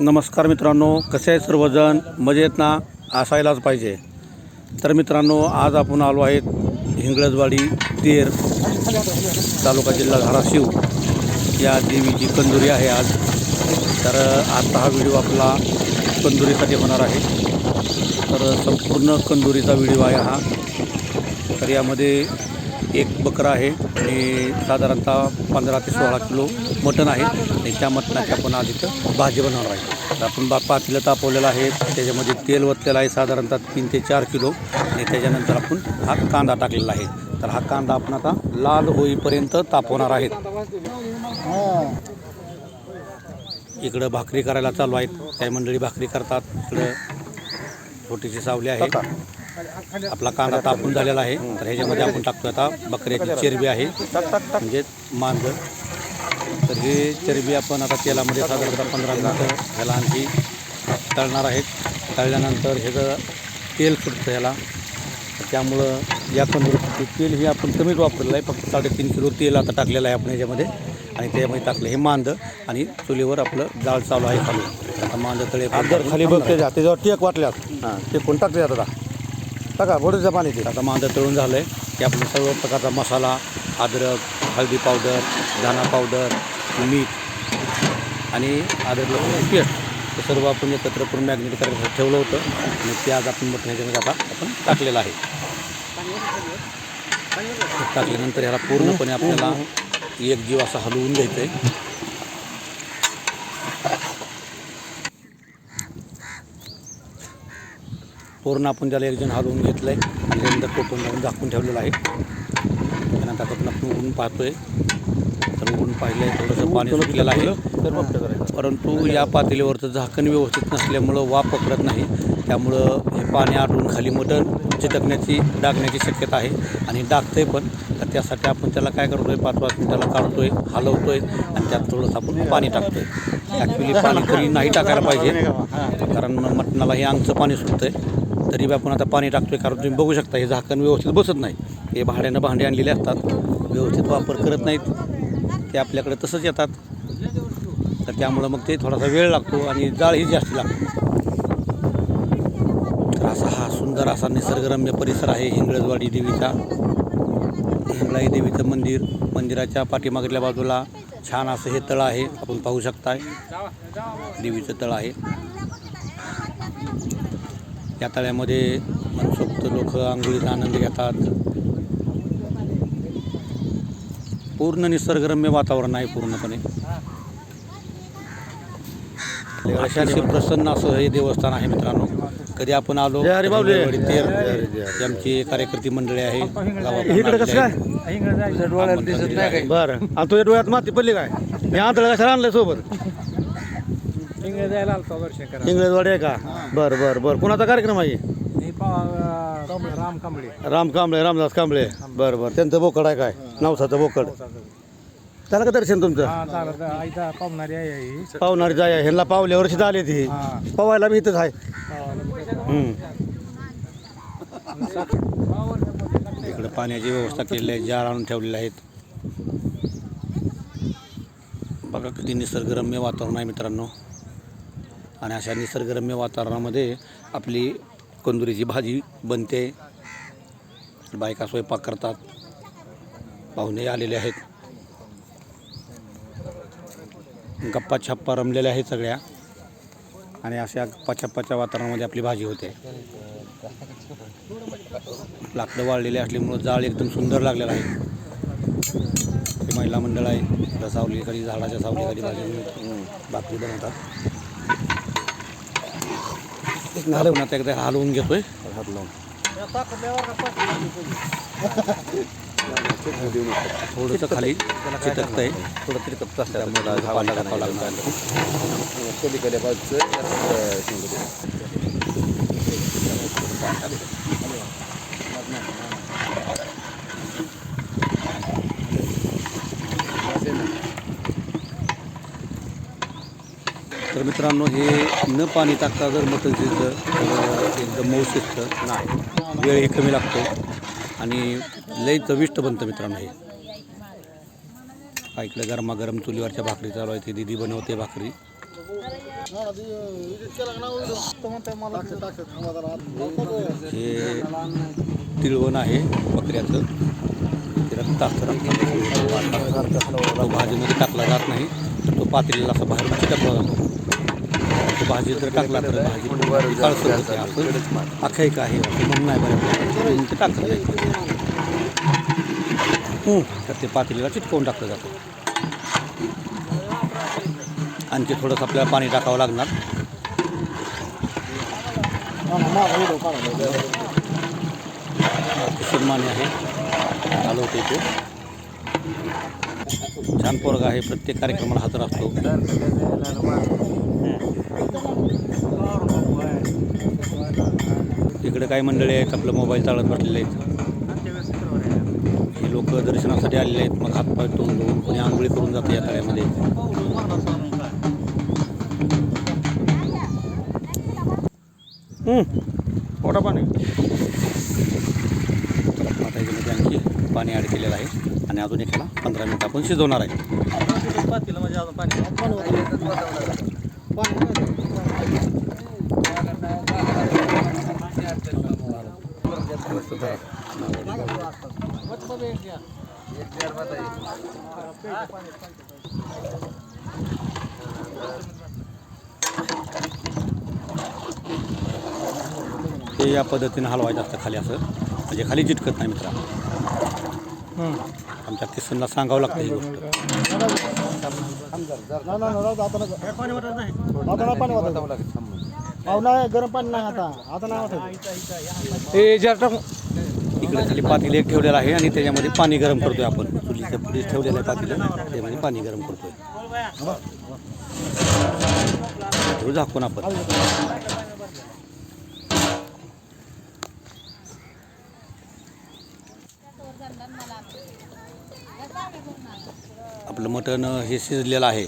नमस्कार मित्रांनो कसे आहे सर्वजण? मजेत ना? असायलाच पाहिजे. तर मित्रांनो आज आपण आलो आहेत हिंगळजवाडी तेर तालुका जिल्हा धाराशिव. या देवीची कंदुरी आहे आज. तर आता हा व्हिडिओ आपला कंदुरीसाठी होणार आहे. तर संपूर्ण कंदुरीचा व्हिडिओ आहे हा. तर यामध्ये एक बकरा आहे आणि साधारणतः पंधरा ते सोळा किलो मटण आहे. आणि त्या मटणाची आपण आज इथं भाजी बनवणार आहे. तर आपण बा पातीला तापवलेलं आहे. त्याच्यामध्ये तेल ओतलेलं आहे साधारणतः तीन ते चार किलो. आणि त्याच्यानंतर आपण हा कांदा टाकलेला आहे. तर हा कांदा आपण आता लाल होईपर्यंत तापवणार आहेत. इकडं भाकरी करायला चालू आहेत. काही मंडळी भाकरी करतात. इकडं छोटीशी सावली आहे. आपला कांदा तापून झालेला आहे. तर ह्याच्यामध्ये आपण टाकतो आता बकऱ्याची चरबी आहे. म्हणजे मांजर. तर ही चरबी आपण आता तेलामध्ये साधारणतः पंधरा मिनटं ह्याला आणखी तळणार आहेत तळल्यानंतर ह्याचं तेल सुटतं ह्याला. त्यामुळं या तंदुरीसाठी तेल हे आपण कमीच वापरलेलं आहे. फक्त साडेतीन किलो तेल आता टाकलेलं आहे आपण ह्याच्यामध्ये. आणि त्याच्यामध्ये टाकलं हे मांद आणि चुलीवर आपलं जाळ चालू आहे खाली. आता मांद तळे जर खाली बघते त्याच्यावर टेक वाटल्यात. ते कोण टाकते आता? टाका बोडीचं पाणी ते आता मांदा तळून झालं आहे की आपण सर्व प्रकारचा मसाला अद्रक हळदी पावडर धाना पावडर मीठ आणि अद्रक लसूण पेस्ट हे सर्व आपण एकत्र करून मॅग्नेट करायला ठेवलं होतं. आणि ते आज आपण मोठ्या ह्याच्यामध्ये आता आपण टाकलेलं आहे. टाकल्यानंतर ह्याला पूर्णपणे आपल्याला एक जीव असा हलवून घ्यायचं आहे पूर्ण आपण त्याला एक जण हलवून घेतलं आहे आणि त्यानंतर कोटून लावून झाकून ठेवलेलं आहे. त्यानंतर आपण आपण उघडून पाहतोय. तर उघडून पाहिलं आहे थोडंसं पाणी सुटलेलं आहे. परंतु या पातेलीवरचं झाकण व्यवस्थित नसल्यामुळं वाफ पकडत नाही. त्यामुळं हे पाणी आटून खाली मटण चिटकण्याची डागण्याची शक्यता आहे. आणि डागतंय पण. तर त्यासाठी आपण त्याला काय करतोय पाच पाच मिनिटाला काढतोय हलवतोय. आणि त्यात थोडंसं आपण पाणी टाकतोय. ॲक्च्युली पाणी तरी नाही टाकायला पाहिजे. कारण मटणाला हे अंगचं पाणी सुटतंय. तरी बी आपण आता पाणी टाकतोय कारण तुम्ही बघू शकता हे झाकण व्यवस्थित बसत नाही. हे भाड्यानं भांडे आणलेले असतात व्यवस्थित वापर करत नाहीत. ते आपल्याकडे तसंच येतात. तर त्यामुळं मग ते थोडासा वेळ लागतो आणि जाळही जास्त लागतो. तर असा हा सुंदर असा निसर्गरम्य परिसर आहे हिंगळजवाडी देवीचा. हिंगळाई देवीचं मंदिर मंदिराच्या पाठीमागल्या बाजूला छान असं हे तळ आहे आपण पाहू शकताय. देवीचं तळ आहे. या तळ्यामध्ये मनसोक्त लोक आंघोळीचा आनंद घेतात. पूर्ण निसर्गरम्य वातावरण आहे पूर्णपणे. अतिशय प्रसन्न असं हे देवस्थान आहे मित्रांनो. कधी आपण आलो तेर ही आमची कार्यकर्ती मंडळी आहे. गावाकडून इकडे कसं काय डोळ्यात दिसत नाही काही. बरं. आणि तुझ्या डोळ्यात माती पडली काय? मी आंधळ कशाला आणलंय सोबत? आलतो करा. इंग्रजवाडी आहे का? बरं बरं बरं. कुणाचा कार्यक्रम आहे? हे राम कांबळे. राम कांबळे रामदास कांबळे. बरं बरं. त्यांचं बोकड आहे काय? नवसाचं बोकड. त्याला का दर्शन तुमचं? हा झालं पावणारी आहे ही. पावणारी जाय ह्यांना पावल्या वर्षी आली ती. हा. पवायला बी इथंच आहे. हम्म. इकडे पाण्याची व्यवस्था केलेली आहे जार आणून ठेवलेले आहेत. बघा किती निसर्गरम्य वातावरण आहे मित्रांनो. आणि अशा निसर्गरम्य वातावरणामध्ये आपली कंदुरीची भाजी बनते. बायका स्वयंपाक करतात. पाहुणे आलेले आहेत. गप्पा छप्पा रमलेल्या आहेत सगळ्या. आणि अशा गप्पा छप्पाच्या वातावरणामध्ये आपली भाजी होते. लाकडं वाळलेली असल्यामुळं जाळ एकदम सुंदर लागलेलं आहे. महिला मंडळ आहे. इकडं सावलीखाली झाडाच्या सावलीखाली भाजी भाकरी बनवतात. आपण आता एकदा हलवून घेतोय हात लावून थोडंसं खाली चिटकत आहे थोडं तिरकत असल्यामुळे पाणी टाकावं लागणार मित्रांनो हे न पाणी टाकता जर मटण शिजलं तर एकदम मऊ शिजतं नाही. वेळ हे कमी लागतो. आणि लई चविष्ट बनतं मित्रांनो हे. हा इकडे गरमागरम चुलीवरच्या भाकरी चालू आहे. ती दिदी बनवते भाकरी. हे तिळवण आहे बकऱ्याचं. रक्त असतं भाजीमध्ये टाकला जात नाही. तो पातळीला असा बाहेर टाकला जातो. तो भाजी जर टाकला तर भाजी काळसर होते असं. आख्यायिका आहे. म्हणून नाही म्हणून ते टाकलं तर ते पातेलीला चिटकवून टाकलं जातं. आणखी थोडंसं आपल्याला पाणी टाकावं लागणार. सन्मान्य आहे. चालवते तो छान पोरगा आहे. प्रत्येक कार्यक्रमाला हजर असतो. इकडे काही मंडळी आहेत आपलं मोबाईल चालत बसलेले आहेत. हे लोक दर्शनासाठी आलेले आहेत. मग हातपाय तोंड धुवून कोणी आंघोळी करून जाते या तळ्यामध्ये. मोठा पाणी. आता याच्यामध्ये आणखी पाणी ॲड केलेलं आहे. आणि अजून एकाला पंधरा मिनिट आपण शिजवणार आहे. ते या पद्धतीनं हलवायचं असतं खाली असं. म्हणजे खाली चिटकत नाही मित्रा. आमच्या किसनला सांगावं लागतं ही गोष्ट. गरम पाणी नाही आता. आता नाही वाटत. हे जर इकडे खाली पातेलं एक ठेवलेलं आहे आणि त्याच्यामध्ये पाणी गरम करतोय आपण. चुलीच्या पुढे ठेवलेलं आहे पातेलं. त्यामध्ये पाणी गरम करतोय. झाकून आपण. आपलं मटण हे शिजलेलं आहे.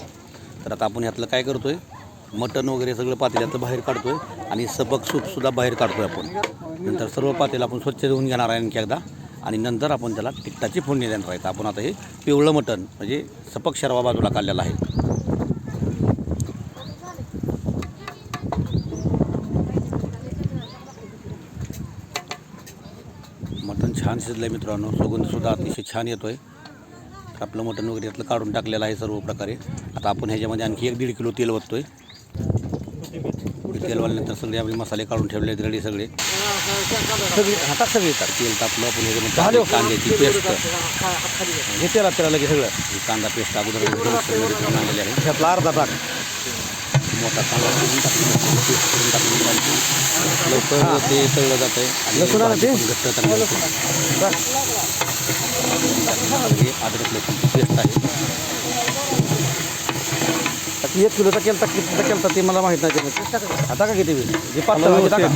तर आता आपण ह्यातलं काय करतो आहे मटण वगैरे सगळं पातेल्यातलं बाहेर काढतो आहे आणि सपक सूपसुद्धा बाहेर काढतो आहे आपण. नंतर सर्व पातेलं आपण स्वच्छ धुवून घेणार आहे आणखी एकदा. आणि नंतर आपण त्याला तिखटाची फोडणी देणार आहे. आपण आता हे पिवळं मटण म्हणजे सपक शर्वा बाजूला काढलेला आहे. मटण छान शिजलं आहे मित्रांनो सुगंधसुद्धा अतिशय छान येतो आहे आपलं मटण वगैरे यातलं काढून टाकलेलं आहे सर्व प्रकारे. आता आपण ह्याच्यामध्ये आणखी एक दीड किलो तेल ओततोय. तेल वाढल्यानंतर सगळे आपले मसाले काढून ठेवले आहेत रेडी सगळे. सगळे हातात सगळे येतात. तेल तापलं आपण ह्याच्यामध्ये कांद्याची पेस्ट. हे तेला तेला लगेच सगळं. ही कांदा पेस्ट अगोदर आणलेली आहे. ह्यातला अर्धा टाक मोठा कांदा पेस्ट करून टाकून. लवकर ते तळलं जात आहे घट्ट. हे अद्रक लसूणची पेस्ट आहे. एक किलोचा केलता कितीचा केलता ते मला माहीत नाही. आता का किती जे पातळ भाजी टाका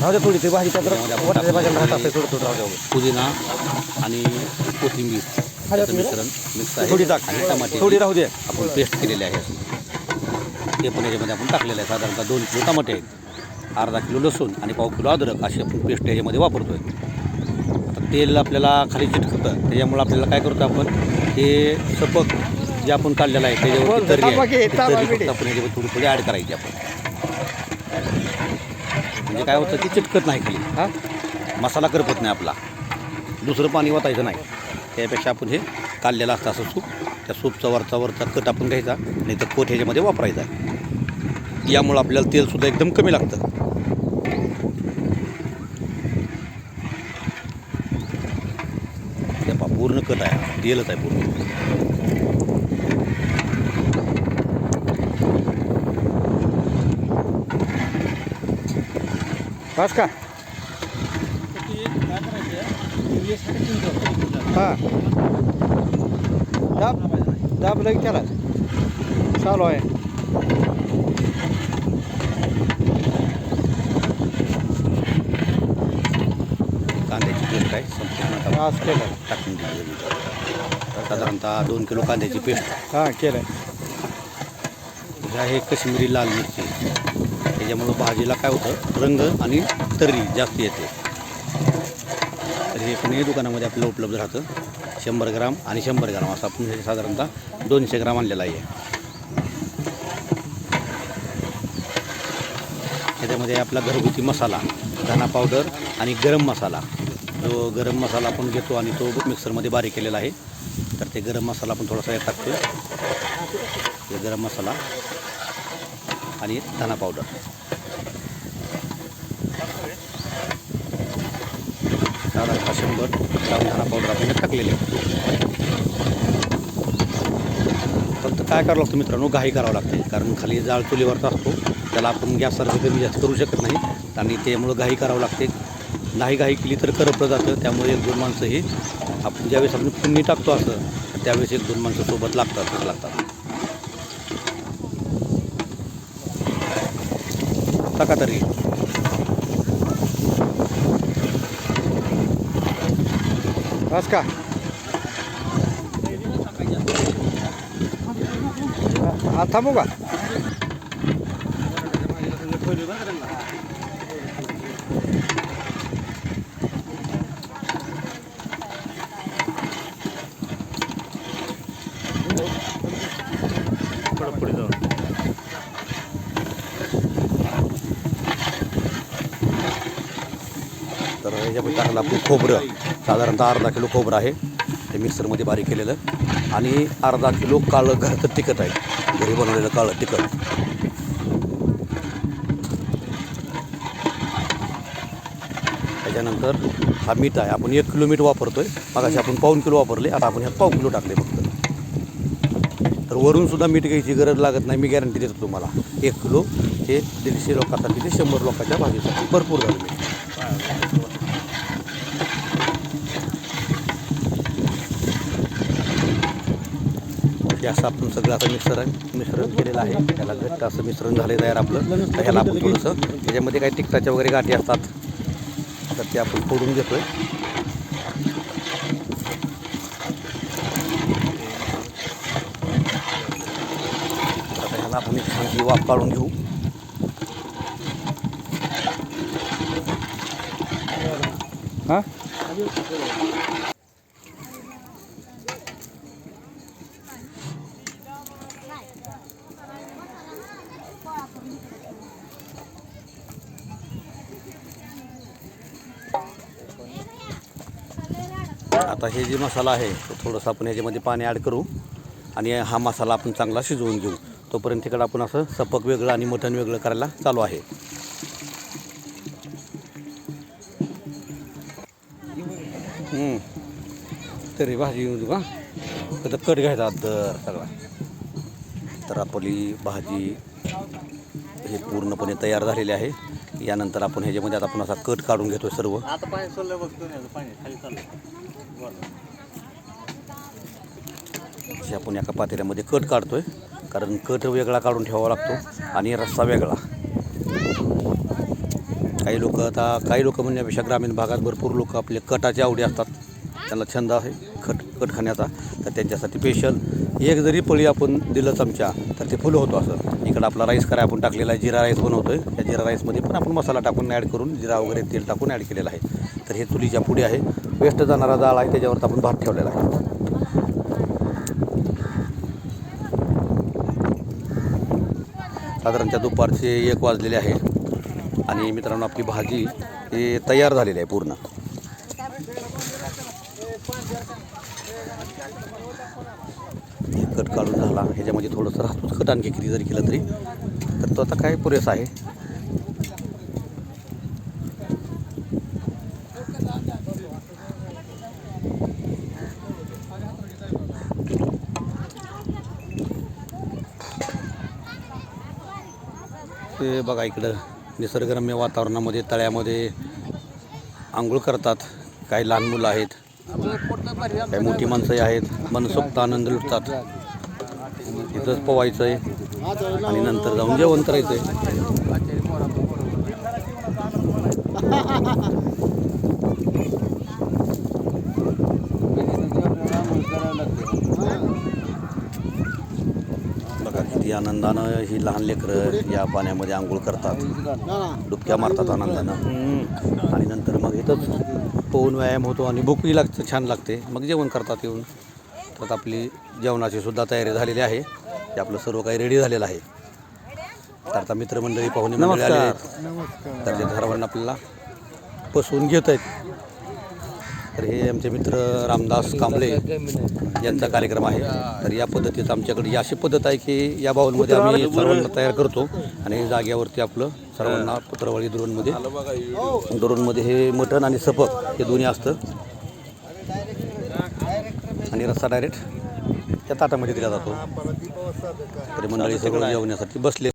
राहू दे थोडी ती भाजी वाटायच्या भाज्याला राहत असते थोडं थोडं राहू द्या पुदिना आणि कोथिंबीर मिश्रण मिक्स आहे. थोडी टाक. आणि टमाटे थोडी राहू दे. आपण पेस्ट केलेली आहे ते पण याच्यामध्ये आपण टाकलेलं आहे साधारणतः दोन किलो टमाटे आहेत. अर्धा किलो लसूण आणि पाव किलो अद्रक अशी आपण पेस्ट याच्यामध्ये वापरतोय. आता तेल आपल्याला खाली चिटकतं. त्याच्यामुळं आपल्याला काय करतो आपण हे सपक जे आपण काढलेलं आहे त्याच्यावरती तर्री आहे. ती तर्री फक्त आपण याच्यावर थोडी थोडी ॲड करायची आपण. म्हणजे काय होतं की चिटकत नाही खाली. हा? मसाला करपत नाही आपला. दुसरं पाणी वाटायचं नाही. त्यापेक्षा आपण हे काढलेलं असतं असं सूप. त्या सूपचा वरचा वरचा कट आपण घ्यायचा नाही तर कोट ह्याच्यामध्ये वापरायचा. यामुळं आपल्याला तेलसुद्धा एकदम कमी लागतं हे पहा, पूर्ण आहे तेलच आहे पूर्ण. बस का हां. दाब दाब लगेच त्याला चालू आहे. कांद्याची आहे संपूर्ण टाकून दिली. साधारणतः दोन किलो कांद्याची पेस्ट. हां केलं आहे ह्या हे कश्मीरी लाल मिरची. त्याच्यामुळं भाजीला काय होतं रंग आणि तर्री जास्त येते. तर हे कोणीही दुकानामध्ये आपल्याला उपलब्ध राहतं. शंभर ग्राम आणि शंभर ग्राम असं आपण साधारणतः दोनशे ग्राम आणलेला आहे. त्याच्यामध्ये आपला घरगुती मसाला धना पावडर आणि गरम मसाला. जो गरम मसाला आपण घेतो आणि तो मिक्सरमध्ये बारीक केलेला आहे. तर ते गरम मसाला आपण थोडासा यात टाकतो हे गरम मसाला आणि धना पावडर. साधारणतः शंभर ग्राम धना पावडर आपण टाकलेले. फक्त काय करावं लागतं मित्रांनो? घाई करावं लागते. कारण खाली जाळ चुलीवरचा असतो. त्याला आपण गॅससारखं कमी जास्त करू शकत नाही. आणि त्यामुळं घाई करावं लागते. नाही घाई केली तर करपलं जातं. त्यामुळे एक दोन माणसं आपण ज्यावेळेस आपण पुण्य टाकतो असं त्यावेळेस एक दोन माणसं सोबत लागतात लागतात. टाका तरी. बस का हा थांबू का? तर याच्यामध्ये टाकलं आपण खोबरं. साधारणतः अर्धा किलो खोबरं आहे. ते मिक्सरमध्ये बारीक केलेलं. आणि अर्धा किलो काळं घरचं तिखट आहे. घरी बनवलेलं काळं तिखट. त्याच्यानंतर हा मीठ आहे. आपण एक किलो मीठ वापरतोय. मगाशी आपण पाऊन किलो वापरले. आता आपण ह्यात पाव किलो टाकले फक्त. तर वरून सुद्धा मीठ घ्यायची गरज लागत नाही. मी गॅरंटी देतो तुम्हाला. एक किलो हे दीडशे लोकांसाठी ते शंभर लोकांच्या भाजीसाठी भरपूर झालं मीठ. असं आपण सगळं आता मिश्रण मिश्रण केलेलं आहे. त्याला घट्ट असं मिश्रण झाले तयार आपलं. तर ह्याला आपण थोडंसं त्याच्यामध्ये काही तिखटाच्या वगैरे गाठी असतात तर ते आपण फोडून घेतोय आता ह्याला वाफ काढून घेऊ. आता हे जे मसाला आहे तो थोडंसं आपण याच्यामध्ये पाणी ॲड करू आणि हा मसाला आपण चांगला शिजवून घेऊ. तोपर्यंत तिकडं आपण असं सपक वेगळं आणि मटण वेगळं करायला चालू आहे. तरी भाजी येऊ का तर कट घ्यायचा दर सगळा. तर आपली भाजी हे पूर्णपणे तयार झालेली आहे. यानंतर आपण ह्याच्यामध्ये आता आपण असा कट काढून घेतो सर्व. आपण एका पातेल्यामध्ये कट काढतोय. कारण कट वेगळा काढून ठेवावा लागतो आणि रस्सा वेगळा. काही लोक आता काही लोक म्हणण्यापेक्षा ग्रामीण भागात भरपूर लोक आपले कटाचे आवडी असतात. त्यांना छंद आहे खट कट खाण्याचा. तर त्यांच्यासाठी स्पेशल एक जरी पळी आपण दिलं चमचा तर ते फुलं होतो असं. इकडं आपला राईस कराय आपण टाकलेला आहे जिरा राईस बनवतो आहे त्या जिरा राईसमध्ये पण आपण मसाला टाकून ॲड करून जिरा वगैरे तेल टाकून ॲड केलेला आहे. तर हे चुलीच्या पुढे आहे. वेस्ट जाणारा जाळ आहे त्याच्यावर आपण भात ठेवलेला आहे. साधारणतः दुपारचे एक वाजलेले आहे. आणि मित्रांनो आपली भाजी ही तयार झालेली आहे पूर्ण. कट काढून झाला. ह्याच्यामध्ये थोडंसं राहतोच कट आणखी किती जरी केलं तरी. तर तो आता काय पुरेसा आहे? ते बघा इकडं निसर्गरम्य वातावरणामध्ये तळ्यामध्ये आंघोळ करतात. काही लहान मुलं आहेत काही मोठी माणसंही आहेत. मनसोक्त आनंद लुटतात. इथंच पोवायचं आहे आणि नंतर जाऊन जेवण करायचं आहे बघा किती आनंदानं ही लहान लेकरं या पाण्यामध्ये आंघोळ करतात. डुबक्या मारतात आनंदानं. आणि नंतर मग इथंच पोहून व्यायाम होतो आणि भूकही लागते छान लागते. मग जेवण करतात येऊन. तर आता आपली जेवणाची सुद्धा तयारी झालेली आहे. ते आपलं सर्व काही रेडी झालेलं आहे. तर आता मित्रमंडळी पाहुणे मंडळी आले आहेत. तर ते सर्वांना आपल्याला पसवून घेत आहेत. तर हे आमचे मित्र रामदास कांबळे यांचा कार्यक्रम आहे. तर या पद्धतीत आमच्याकडे ही अशी पद्धत आहे की या बाऊलमध्ये आम्ही सर्वांना तयार करतो आणि जाग्यावरती आपलं सर्वांना पत्रवाळी द्रोणमध्ये द्रोणमध्ये हे मटण आणि सपक हे दोन्ही असतं. आणि रस्सा डायरेक्ट त्या ताटामध्ये दिला जातो. तरी मंडळी सगळं जेवण्यासाठी बसले.